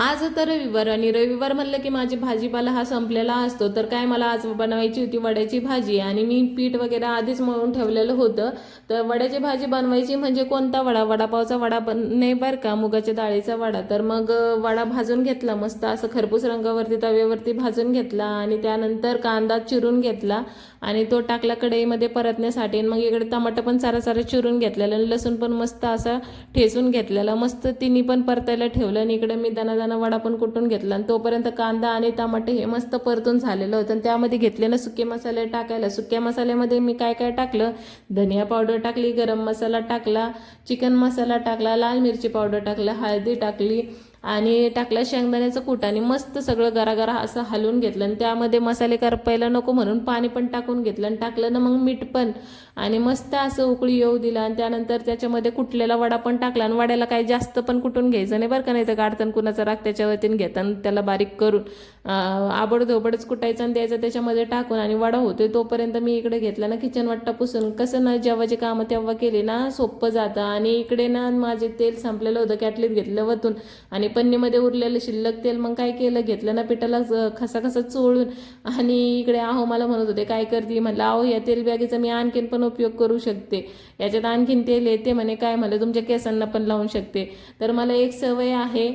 आज तर रविवार आणि रविवार म्हणलं की माझी भाजीपाला हा संपलेला असतो. तर काय मला आज बनवायची होती? वड्याची भाजी. आणि मी पीठ वगैरे आधीच मळून ठेवलेलं होतं. तर वड्याची भाजी बनवायची म्हणजे कोणता वडा? वडापावचा वडा पण नाही बरं का? मुगाच्या डाळीचा वडा. तर मग वडा भाजून घेतला मस्त. असं खरपूस रंगावरती तव्यावरती भाजून घेतला. आणि त्यानंतर कांदा चिरून घेतला. आणि तो टाकला कढईमध्ये परतण्यासाठी. आणि मग इकडे टमाटर पण सारा सारा चिरून घेतलेला. आणि लसूण पण मस्त असा ठेचून घेतलेला. मस्त तिन्ही पण परतायला ठेवलं. आणि इकडे मी दाना दाना वडा पण कुटून घेतला आणि तोपर्यंत कांदा आणि टमाटे हे मस्त परतून झालेलं होतं. आणि त्यामध्ये घेतले ना सुके मसाले टाकायला. सुक्या मसाल्यामध्ये मी काय काय टाकलं? धनिया पावडर टाकली गरम मसाला टाकला चिकन मसाला टाकला लाल मिरची पावडर टाकला हळदी टाकली आणि टाकलं शेंगदाण्याचं कूट आणि मस्त सगळं गरागरा असं हलवून घेतलं. आणि त्यामध्ये मसाले करपायला नको म्हणून पाणी पण टाकून घेतलं. आणि टाकलं ना मग मीठ पण. आणि मस्त असं उकळी येऊ दिला. आणि त्यानंतर त्याच्यामध्ये कुटलेला वडा पण टाकला. आणि वड्याला काही जास्त पण कुटून घ्यायचं नाही बरं का. नाही तर गाडतन कुणाचा राग त्याच्या वतीने घेताना त्याला बारीक करून आबडधोबडच कुटायचं आणि द्यायचं त्याच्यामध्ये टाकून. आणि वडा होतोय तोपर्यंत मी इकडे घेतला ना किचन वाट्टा पुसून. कसं ना जेव्हा जे कामं तेव्हा केली ना सोपं जातं. आणि इकडे ना माझे तेल संपलेलं होतं. कॅटलीत घेतलं वतून. आणि पन्नीमध्ये उरलेलं शिल्लक तेल मग काय केलं? घेतलं ना पिठाला खसा खसा चोळून. आणि इकडे आहो मला म्हणत होते काय करते? म्हणलं आहो या तेल बॅगेचा मी आणखीन पण उपयोग करू शकते. याच्यात आणखीन तेल येते म्हणे काय म्हणलं तुमच्या केसांना पण लावून शकते. तर मला एक सवय आहे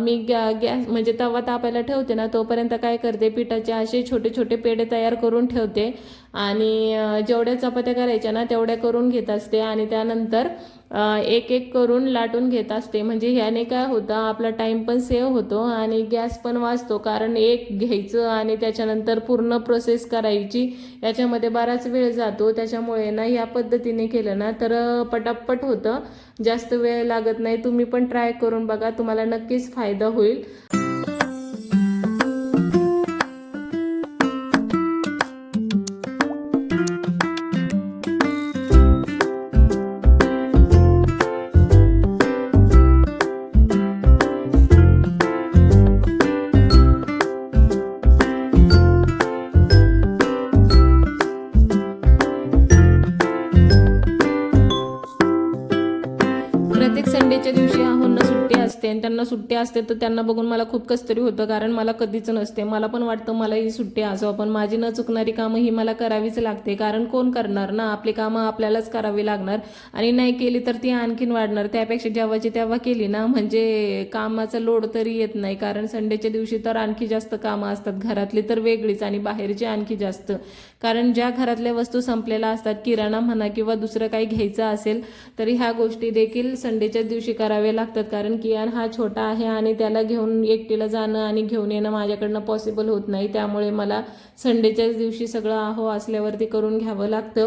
मी गॅ गॅस म्हणजे तवा तापायला ठेवते ना तोपर्यंत काय करते पिठाचे असे छोटे छोटे पेढे तयार करून ठेवते. आणि जेवढ्या चपात्या करायच्या ना तेवढ्या करून घेत असते. आणि त्यानंतर एक एक करून लाटून घेत असते. म्हणजे ह्याने काय होतं आपला टाईम पण सेव्ह होतो आणि गॅस पण वाचतो. कारण एक घ्यायचं आणि त्याच्यानंतर पूर्ण प्रोसेस करायची याच्यामध्ये बराच वेळ जातो. त्याच्यामुळे ना ह्या पद्धतीने केलं ना तर पटापट होतं. जास्त वेळ लागत नाही. तुम्ही पण ट्राय करून बघा. तुम्हाला नक्की नक्कीच फायदा होईल. प्रत्येक संडेच्या दिवशी आहोंना असते आणि त्यांना सुट्ट्या असते तर त्यांना बघून मला खूप कसतरी होतं कारण मला कधीच नसते. मला पण वाटतं मला ही सुट्टी असावं पण माझी न चुकणारी कामं ही मला करावीच लागते. कारण कोण करणार ना? आपली कामं आपल्यालाच करावी लागणार. आणि नाही केली तर ती आणखीन वाढणार. त्यापेक्षा जेव्हाची तेव्हा केली ना म्हणजे कामाचा लोड तरी येत नाही. कारण संडेच्या दिवशी तर आणखी जास्त कामं असतात. घरातली तर वेगळीच आणि बाहेरची आणखी जास्त. कारण ज्या घरातल्या वस्तू संपलेल्या असतात किराणा म्हणा किंवा दुसरं काही घ्यायचं असेल तर ह्या गोष्टी देखील संडेच्याच दिवशी कराव्या लागतात. कारण कियान हा छोटा आहे आणि त्याला घेऊन एकटीला जाणं आणि घेऊन येणं माझ्याकडनं पॉसिबल होत नाही. त्यामुळे मला संडेच्याच दिवशी सगळं आहो असल्यावरती करून घ्यावं लागतं.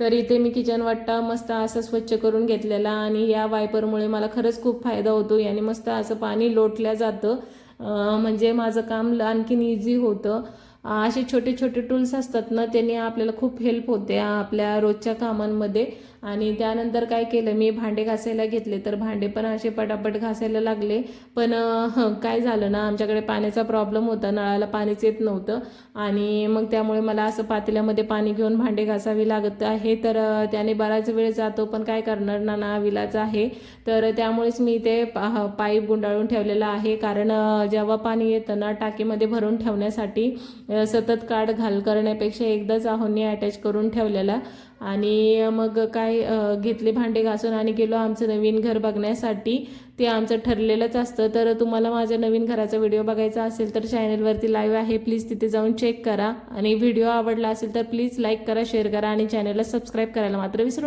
तर इथे मी किचन वाट्टा मस्त असं स्वच्छ करून घेतलेला आणि या वायपरमुळे मला खरंच खूप फायदा होतो. याने मस्त असं पाणी लोटल्या जातं. म्हणजे माझं काम आणखीन इझी होतं. असे छोटे छोटे टूल्स असतात ना त्यांनी आपल्याला खूप हेल्प होते आपल्या रोजच्या कामांमध्ये. आणि त्यानंतर काय केलं मी भांडे घासायला घेतले तर भांडे पण असे पटापट घासायला लागले. पण काय झालं ना आमच्याकडे पाण्याचा प्रॉब्लेम होता नळाला पाणीच येत नव्हतं. आणि मग त्यामुळे मला असं पातेल्यामध्ये पाणी घेऊन भांडे घासावी लागत आहे. तर त्याने बराच वेळ जातो पण काय करणार ना ना विलाच आहे. तर त्यामुळेच मी ते पाईप गुंडाळून ठेवलेला आहे. कारण जेव्हा पाणी येतं ना टाकीमध्ये भरून ठेवण्यासाठी सतत काढ घाल करण्यापेक्षा एकदाच आहोंनी अटॅच करून ठेवलेला. आणि मग काय घेतले भांडे घासून आणि गेलो आमचं नवीन घर बघण्यासाठी. ते आमचं ठरलेलंच असतं. तर तुम्हाला माझ्या नवीन घराचा व्हिडिओ बघायचा असेल तर चॅनलवरती लाईव्ह आहे. प्लीज तिथे जाऊन चेक करा. आणि व्हिडिओ आवडला असेल तर प्लीज लाईक करा शेअर करा आणि चॅनलला सबस्क्राईब करायला मात्र विसरू